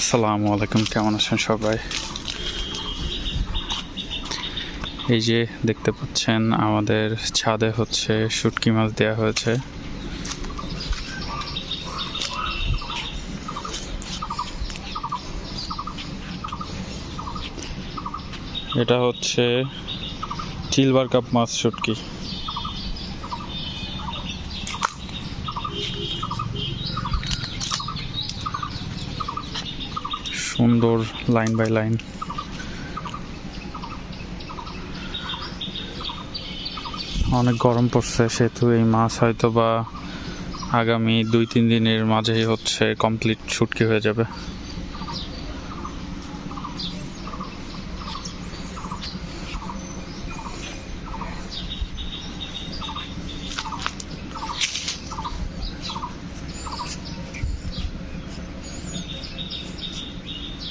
আসসালামু আলাইকুম, কেমন আছেন সবাই? এই যে দেখতে পাচ্ছেন, আমাদের ছাদে হচ্ছে শুটকি মাছ দেয়া হয়েছে। এটা হচ্ছে চিলভার কাপ মাছ শুটকি। সুন্দর লাইন বাই লাইন অনেক গরম পড়ছে, সেহেতু এই মাছ হয়তো বা আগামী দুই তিন দিনের মাঝেই হচ্ছে কমপ্লিট ছুটকি হয়ে যাবে।